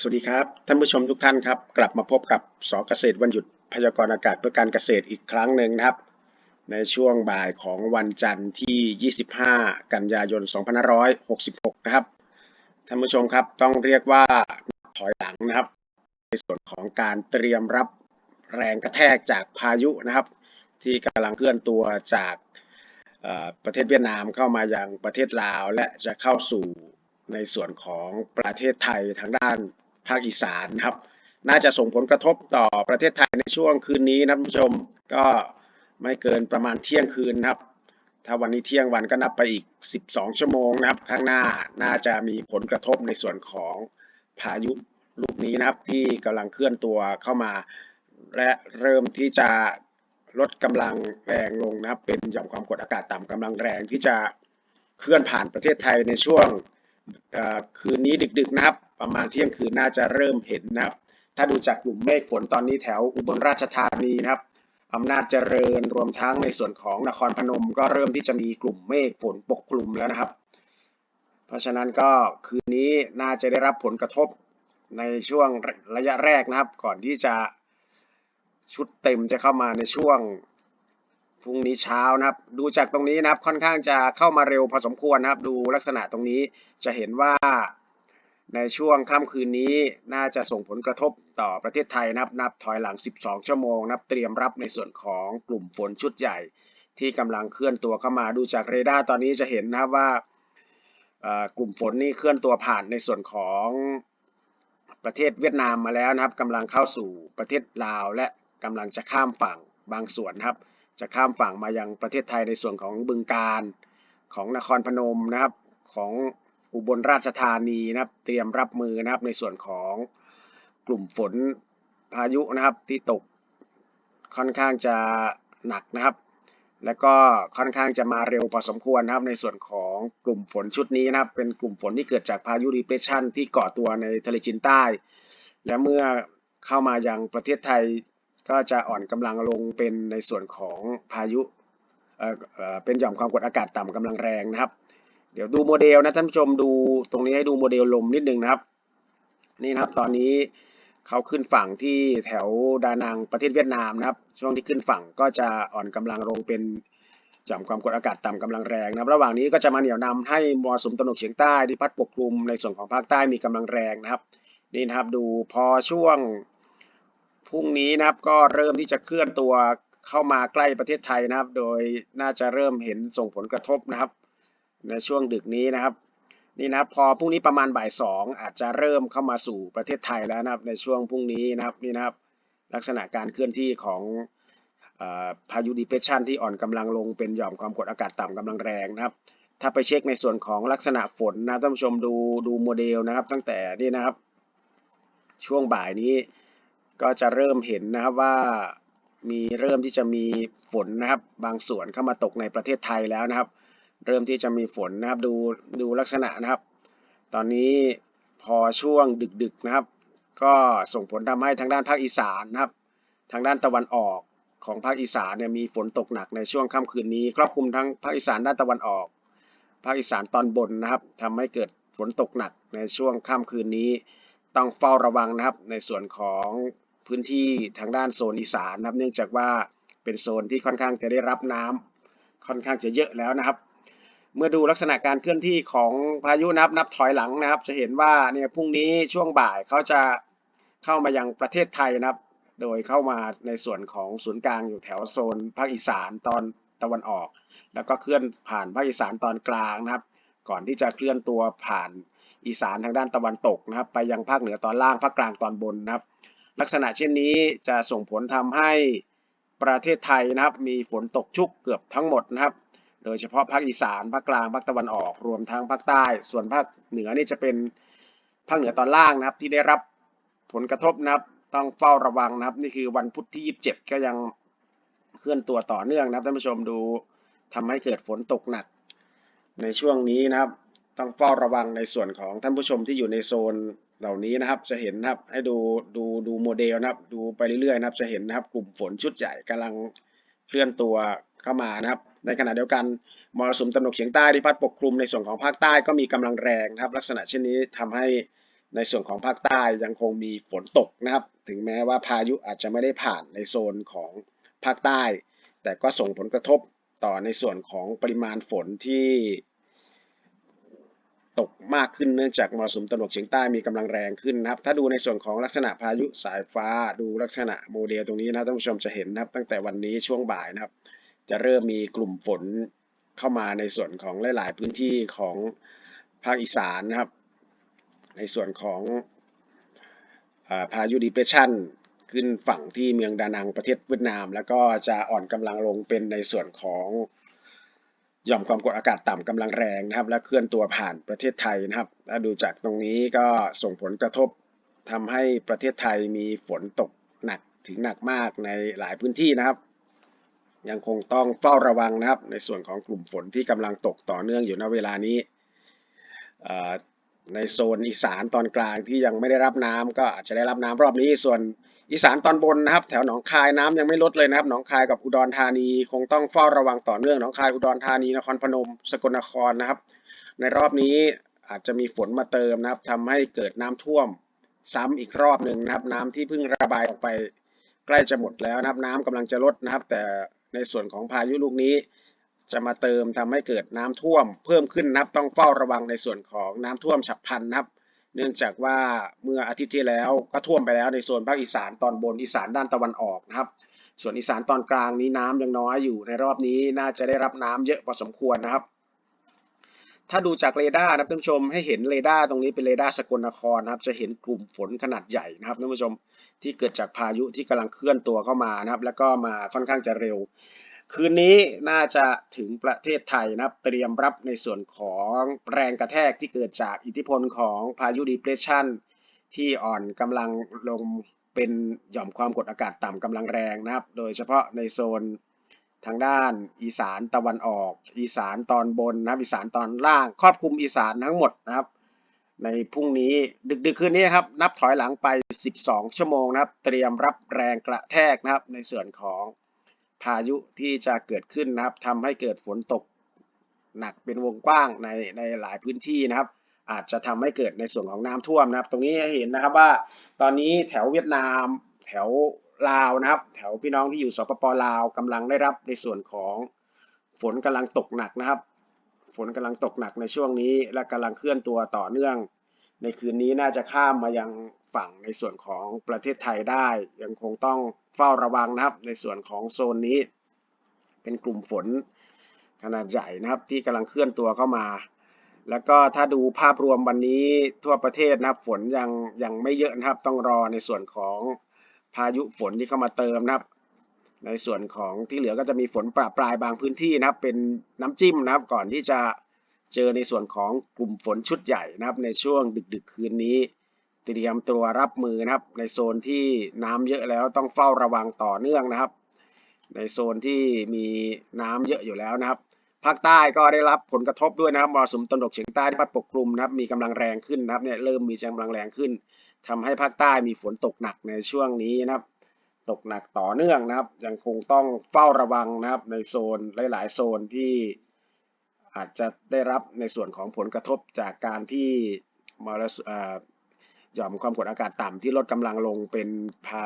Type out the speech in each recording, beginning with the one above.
สวัสดีครับท่านผู้ชมทุกท่านครับ กลับมาพบกับสเกษตรวันหยุดพยากรณ์อากาศเพื่อการเกษตรอีกครั้งหนึ่งนะครับ ในช่วงบ่ายของวันจันทร์ที่ 25 กันยายน 2566 นะครับท่านผู้ชมครับต้องเรียกว่าถอยหลังนะครับ ในส่วนของการเตรียมรับแรงกระแทกจากพายุนะครับ ที่กำลังเคลื่อนตัวจากประเทศเวียดนามเข้ามายังประเทศลาว และจะเข้าสู่ในส่วนของประเทศไทยทางด้าน ภาคอีสานนะครับ น่าจะส่งผลกระทบต่อประเทศไทยในช่วงคืนนี้นะท่านผู้ชมก็ไม่เกินประมาณเที่ยงคืนนะครับ ถ้าวันนี้เที่ยงวันก็นับไปอีก 12 ชั่วโมงนะครับ ข้างหน้าน่าจะมีผลกระทบในส่วนของพายุลูกนี้นะครับที่กำลังเคลื่อนตัวเข้ามา และเริ่มที่จะลดกำลังแรงลงนะครับ เป็นหย่อมความกดอากาศต่ำกำลังแรงที่จะเคลื่อนผ่านประเทศไทยในช่วงคืนนี้ดึกๆนะครับประมาณเที่ยงคืนน่าจะเริ่มเห็นนะครับ ถ้าดูจากกลุ่มเมฆฝนตอนนี้แถวอุบลราชธานีนะครับอำนาจเจริญรวมทั้งในส่วนของนครพนมก็เริ่มที่จะมีกลุ่มเมฆฝนปกคลุมแล้วนะครับ เพราะฉะนั้นก็คืนนี้น่าจะได้รับผลกระทบในช่วงระยะแรกนะครับ ก่อนที่จะชุดเต็มจะเข้ามาในช่วงพรุ่งนี้เช้านะครับ ดูจากตรงนี้นะครับค่อนข้างจะเข้ามาเร็วพอสมควรนะครับ ดูลักษณะตรงนี้จะเห็นว่า ในช่วงค่ำคืนนี้น่าจะส่งผลกระทบต่อประเทศไทยนับนับถอยหลัง 12 ชั่วโมงนับเตรียมรับในส่วนของกลุ่มฝนชุดใหญ่ ที่กำลังเคลื่อนตัวเข้ามาดูจากเรดาร์ตอนนี้จะเห็นนะครับว่ากลุ่มฝนนี่เคลื่อนตัวผ่านในส่วนของประเทศเวียดนามมาแล้วนะครับกำลังเข้าสู่ประเทศลาว และกำลังจะข้ามฝั่งบางส่วนนะครับ จะข้ามฝั่งมายังประเทศไทยในส่วนของบึงการของนครพนมนะครับของ อุบลราชธานีนะครับ เตรียมรับมือนะครับในส่วนของกลุ่มฝนพายุนะครับที่ตกค่อนข้างจะหนักนะครับ แล้วก็ค่อนข้างจะมาเร็วพอสมควรนะครับ ในส่วนของกลุ่มฝนชุดนี้นะครับ เป็นกลุ่มฝนที่เกิดจากพายุดีเพรสชันที่ก่อตัวในทะเลจีนใต้ และเมื่อเข้ามายังประเทศไทยก็จะอ่อนกำลังลงเป็นในส่วนของพายุเเเป็นหย่อมความกดอากาศต่ำกำลังแรงนะครับ เดี๋ยวดูโมเดลนะท่านผู้ชมดูตรงนี้ให้ดูโมเดลลมนิดนึงนะครับ นี่นะครับตอนนี้เขาขึ้นฝั่งที่แถวดานังประเทศเวียดนามนะครับ ช่วงที่ขึ้นฝั่งก็จะอ่อนกำลังลงเป็นหย่อมความกดอากาศต่ำกำลังแรงนะครับ ระหว่างนี้ก็จะมาเหนี่ยวนำให้มรสุมตะวันตกเฉียงใต้ที่พัดปกคลุมในส่วนของภาคใต้มีกำลังแรงนะครับนี่นะครับดูพอช่วงพรุ่งนี้นะครับก็เริ่มที่จะเคลื่อนตัวเข้ามาใกล้ประเทศไทยนะครับ โดยน่าจะเริ่มเห็นส่งผลกระทบนะครับ ในช่วงดึกนี้นะครับนี่นะครับพอพรุ่งนี้ประมาณบ่ายสองอาจจะเริ่มเข้ามาสู่ประเทศไทยแล้วนะครับในช่วงพรุ่งนี้นะครับนี่นะครับลักษณะการเคลื่อนที่ของอพายุดีเพรสชันที่อ่อนกำลังลงเป็นหย่อมความกดอากาศต่ำกำลังแรงนะครับ ถ้าไปเช็คในส่วนของลักษณะฝนนะท่านผู้ชมดูดูโมเดลนะครับ ตั้งแต่นี่นะครับ ช่วงบ่ายนี้ก็จะเริ่มเห็นนะครับว่ามีเริ่มที่จะมีฝนนะครับ บางส่วนเข้ามาตกในประเทศไทยแล้วนะครับ เริ่มที่จะมีฝนนะครับ ดูดูลักษณะนะครับ ตอนนี้พอช่วงดึกๆนะครับ ก็ส่งผลทำให้ทางด้านภาคอีสานนะครับ ทางด้านตะวันออกของภาคอีสานเนี่ยมีฝนตกหนักในช่วงค่ำคืนนี้ ครอบคลุมทั้งภาคอีสานด้านตะวันออก ภาคอีสานตอนบนนะครับทำให้เกิดฝนตกหนักในช่วงค่ำคืนนี้ ต้องเฝ้าระวังนะครับ ในส่วนของพื้นที่ทางด้านโซนอีสานนะครับ เนื่องจากว่าเป็นโซนที่ค่อนข้างจะได้รับน้ำค่อนข้างจะเยอะแล้วนะครับ เมื่อดูลักษณะการเคลื่อนที่ของพายุนับนับถอยหลังนะครับ จะเห็นว่าเนี่ยพรุ่งนี้ช่วงบ่ายเขาจะเข้ามายังประเทศไทยนะครับ โดยเข้ามาในส่วนของศูนย์กลางอยู่แถวโซนภาคอีสานตอนตะวันออก แล้วก็เคลื่อนผ่านภาคอีสานตอนกลางนะครับ ก่อนที่จะเคลื่อนตัวผ่านอีสานทางด้านตะวันตกนะครับ ไปยังภาคเหนือตอนล่างภาคกลางตอนบนนะครับ ลักษณะเช่นนี้จะส่งผลทำให้ประเทศไทยนะครับ มีฝนตกชุกเกือบทั้งหมดนะครับ โดยเฉพาะภาคอีสานภาคกลางภาคตะวันออกรวมทั้งภาคใต้ ส่วนภาคเหนือนี่จะเป็นภาคเหนือตอนล่างนะครับ ที่ได้รับผลกระทบนะครับต้องเฝ้าระวังนะครับ นี่คือวันพุธที่ 27 ก็ยังเคลื่อนตัวต่อเนื่องนะครับท่านผู้ชมดูทำให้เกิดฝนตกหนัก ในช่วงนี้นะครับ ต้องเฝ้าระวังในส่วนของท่านผู้ชมที่อยู่ในโซนเหล่านี้นะครับ จะเห็นนะครับให้ดูดูดูโมเดลนะครับ ดูไปเรื่อยๆนะครับ จะเห็นนะครับกลุ่มฝนชุดใหญ่กำลัง เคลื่อนตัวเข้ามานะครับ ในขณะเดียวกันมรสุมตะวันตกเฉียงใต้ที่พัดปกคลุมในส่วนของภาคใต้ก็มีกำลังแรงนะครับ ลักษณะเช่นนี้ทำให้ในส่วนของภาคใต้ยังคงมีฝนตกนะครับ ถึงแม้ว่าพายุอาจจะไม่ได้ผ่านในโซนของภาคใต้ แต่ก็ส่งผลกระทบต่อในส่วนของปริมาณฝนที่ ตกมากขึ้นเนื่องจากมรสุมตะวันออกเฉียงใต้มีกำลังแรงขึ้นนะครับ ถ้าดูในส่วนของลักษณะพายุสายฟ้า ดูลักษณะโมเดลตรงนี้นะท่านผู้ชมจะเห็นนะครับ ตั้งแต่วันนี้ช่วงบ่ายนะครับ จะเริ่มมีกลุ่มฝนเข้ามาในส่วนของหลาย ๆ พื้นที่ของภาคอีสานนะครับ ในส่วนของพายุดีเพรสชันขึ้นฝั่งที่เมืองดานังประเทศเวียดนาม แล้วก็จะอ่อนกำลังลงเป็นในส่วนของ หย่อมความกดอากาศต่ำกำลังแรงนะครับ และเคลื่อนตัวผ่านประเทศไทยนะครับถ้าดูจากตรงนี้ก็ส่งผลกระทบทำให้ประเทศไทยมีฝนตกหนักถึงหนักมากในหลายพื้นที่นะครับ ยังคงต้องเฝ้าระวังนะครับ ในส่วนของกลุ่มฝนที่กำลังตกต่อเนื่องอยู่ณเวลานี้ ในโซนอีสานตอนกลางที่ยังไม่ได้รับน้ำก็อาจจะได้รับน้ำรอบนี้ ส่วนอีสานตอนบนนะครับ แถวหนองคายน้ำยังไม่ลดเลยนะครับหนองคายกับอุดรธานี คงต้องเฝ้าระวังต่อเนื่องหนองคายอุดรธานีนครพนม สกลนครนะครับ ในรอบนี้อาจจะมีฝนมาเติมนะครับทำให้เกิดน้ำท่วมซ้ำอีกรอบหนึ่งนะครับ น้ำที่เพิ่งระบายออกไปใกล้จะหมดแล้วนะครับ น้ำกำลังจะลดนะครับ แต่ในส่วนของพายุลูกนี้ จะมาเติมทำให้เกิดน้ำท่วม เพิ่มขึ้นนับต้องเฝ้าระวังในส่วนของน้ำท่วมฉับพลันนะครับ เนื่องจากว่าเมื่ออาทิตย์ที่แล้วก็ท่วมไปแล้วในโซนภาคอีสานตอนบนอีสานด้านตะวันออกนะครับ ส่วนอีสานตอนกลางนี้น้ำยังน้อยอยู่ในรอบนี้น่าจะได้รับน้ำเยอะพอสมควรนะครับ ถ้าดูจากเรดาร์นะครับท่านผู้ชมให้เห็นเรดาร์ตรงนี้เป็นเรดาร์สกลนครนะครับ จะเห็นกลุ่มฝนขนาดใหญ่นะครับท่านผู้ชมที่เกิดจากพายุที่กำลังเคลื่อนตัวเข้ามานะครับ แล้วก็มาค่อนข้างจะเร็ว คืนนี้น่าจะถึงประเทศไทยนะครับ เตรียมรับในส่วนของแรงกระแทกที่เกิดจากอิทธิพลของพายุดีเพรสชันที่อ่อนกำลังลงเป็นหย่อมความกดอากาศต่ำกำลังแรงนะครับ โดยเฉพาะในโซนทางด้านอีสานตะวันออก อีสานตอนบนนะครับอีสานตอนล่างครอบคลุมอีสานทั้งหมดนะครับ ในพรุ่งนี้ดึกๆคืนนี้ครับนับถอยหลังไป 12 ชั่วโมงนะครับ เตรียมรับแรงกระแทกนะครับในส่วนของ พายุที่จะเกิดขึ้นนะครับทำให้เกิดฝนตกหนักเป็นวงกว้างในในหลายพื้นที่นะครับ อาจจะทำให้เกิดในส่วนของน้ำท่วมนะครับ ตรงนี้ให้เห็นนะครับว่าตอนนี้แถวเวียดนามแถวลาวนะครับ แถวพี่น้องที่อยู่สปปลาวกำลังได้รับในส่วนของฝนกำลังตกหนักนะครับ ฝนกำลังตกหนักในช่วงนี้ และกำลังเคลื่อนตัวต่อเนื่อง ในคืนนี้น่าจะข้ามมายัง ฝั่งในส่วนของประเทศไทยได้ ยังคงต้องเฝ้าระวังนะครับ ในส่วนของโซนนี้ เป็นกลุ่มฝนขนาดใหญ่นะครับที่กำลังเคลื่อนตัวเข้ามา แล้วก็ถ้าดูภาพรวมวันนี้ทั่วประเทศนะครับฝนยังยังไม่เยอะนะครับ ต้องรอในส่วนของพายุฝนที่เข้ามาเติมนะครับในส่วนของที่เหลือก็จะมีฝนประปรายบางพื้นที่นะครับ เป็นน้ำจิ้มนะครับ ก่อนที่จะเจอในส่วนของกลุ่มฝนชุดใหญ่นะครับ ในช่วงดึก ๆ คืนนี้ เตรียมตัวรับมือนะครับ ในโซนที่น้ำเยอะแล้วต้องเฝ้าระวังต่อเนื่องนะครับ ในโซนที่มีน้ำเยอะอยู่แล้วนะครับภาคใต้ก็ได้รับผลกระทบด้วยนะครับมรสุมตะวันตกเฉียงใต้ที่พัดปกคลุมนะครับมีกำลังแรงขึ้นนะครับเนี่ยเริ่มมีกำลังแรงขึ้นทำให้ภาคใต้มีฝนตกหนักในช่วงนี้นะครับ ตกหนักต่อเนื่องนะครับ ยังคงต้องเฝ้าระวังนะครับ ในโซนหลาย ๆ โซนที่อาจจะได้รับในส่วนของผลกระทบจากการที่มรสุมอ่า หย่อมความกดอากาศต่ำที่ลดกำลังลงเป็นพา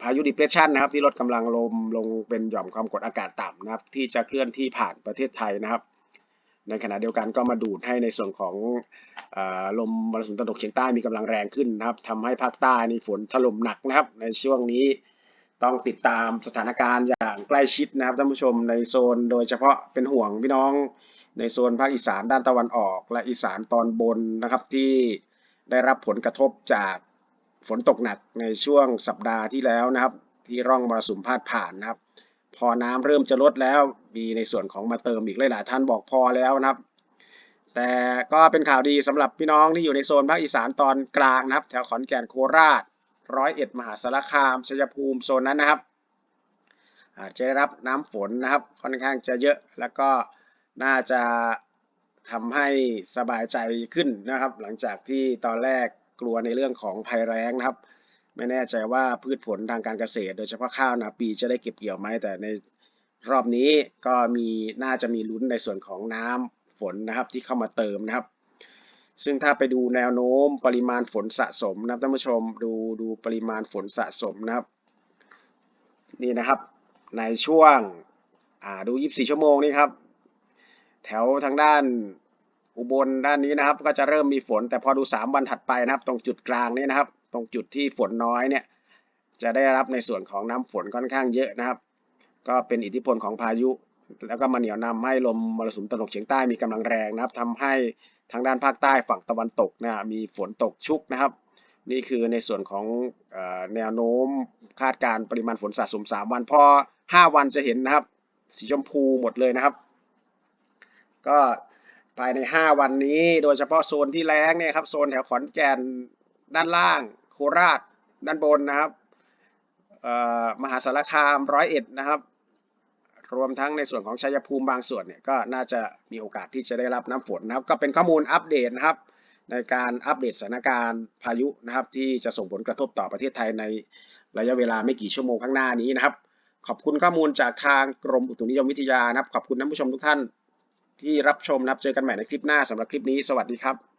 พายุดิเพรสชันนะครับที่ลดกำลังลมลงเป็นหย่อมความกดอากาศต่ำนะครับ ที่จะเคลื่อนที่ผ่านประเทศไทยนะครับ ในขณะเดียวกันก็มาดูดให้ในส่วนของอลมมรสุมตะวันตกเฉียงใต้มีกำลังแรงขึ้นนะครับทำให้ภาคใต้นี่ฝนถล่มหนักนะครับ ในช่วงนี้ต้องติดตามสถานการณ์อย่างใกล้ชิดนะครับท่านผู้ชมในโซนโดยเฉพาะเป็นห่วงพี่น้องในโซนภาคอีสานด้านตะวันออก และอีสานตอนบนนะครับที่ ได้รับผลกระทบจากฝนตกหนักในช่วงสัปดาห์ที่แล้วนะครับ ที่ร่องมรสุมพาดผ่านนะครับ พอน้ำเริ่มจะลดแล้วมีในส่วนของมาเติมอีกหลายๆท่านบอกพอแล้วนะครับ แต่ก็เป็นข่าวดีสำหรับพี่น้องที่อยู่ในโซนภาคอีสานตอนกลางนะครับ แถวขอนแก่นโคราช ร้อยเอ็ดมหาสารคามชัยภูมิโซนนั้นนะครับอาจจะได้รับน้ำฝนนะครับ ค่อนข้างจะเยอะแล้วก็น่าจะ ทำให้สบายใจขึ้นนะครับ หลังจากที่ตอนแรกกลัวในเรื่องของภัยแล้งนะครับ ไม่แน่ใจว่าพืชผลทางการเกษตร โดยเฉพาะข้าวนาปีจะได้เก็บเกี่ยวไหมแต่ในรอบนี้ก็มีน่าจะมีลุ้นในส่วนของน้ำฝนนะครับที่เข้ามาเติมนะครับ ซึ่งถ้าไปดูแนวโน้มปริมาณฝนสะสมนะครับท่านผู้ชมดูดูปริมาณฝนสะสมนะครับ นี่นะครับในช่วงดู 24 ชั่วโมงนี้ครับ แถวทางด้านอุบลด้านนี้นะครับ ก็จะเริ่มมีฝน แต่พอดู 3 วันถัดไปนะครับ ตรงจุดกลางนี้นะครับ ตรงจุดที่ฝนน้อยเนี่ยจะได้รับในส่วนของน้ำฝนค่อนข้างเยอะนะครับ ก็เป็นอิทธิพลของพายุ แล้วก็มาเหนี่ยวนำให้ลมมรสุมตะวันตกเฉียงใต้มีกำลังแรงนะครับทำให้ทางด้านภาคใต้ฝั่งตะวันตกนะมีฝนตกชุกนะครับ นี่คือในส่วนของอแนวโน้มคาดการปริมาณฝนสะสม 3 วันพอ 5 วันจะเห็นนะครับ สีชมพูหมดเลยนะครับ ก็ภายใน 5 วันนี้โดยเฉพาะโซนที่แล้งเนี่ยครับโซนแถวขอนแก่นด้านล่าง โคราช ด้านบนนะครับมหาสารคามร้อยเอ็ดนะครับ รวมทั้งในส่วนของชัยภูมิบางส่วนเนี่ยก็น่าจะมีโอกาสที่จะได้รับน้ำฝนนะครับ ก็เป็นข้อมูลอัปเดตนะครับ ในการอัปเดตสถานการณ์พายุนะครับ ที่จะส่งผลกระทบต่อประเทศไทยในระยะเวลาไม่กี่ชั่วโมงข้างหน้านี้นะครับ ขอบคุณข้อมูลจากทางกรมอุตุนิยมวิทยานะครับ ขอบคุณท่านผู้ชมทุกท่าน ที่รับชมนะครับ เจอกันใหม่ในคลิปหน้าสำหรับคลิปนี้ สวัสดีครับ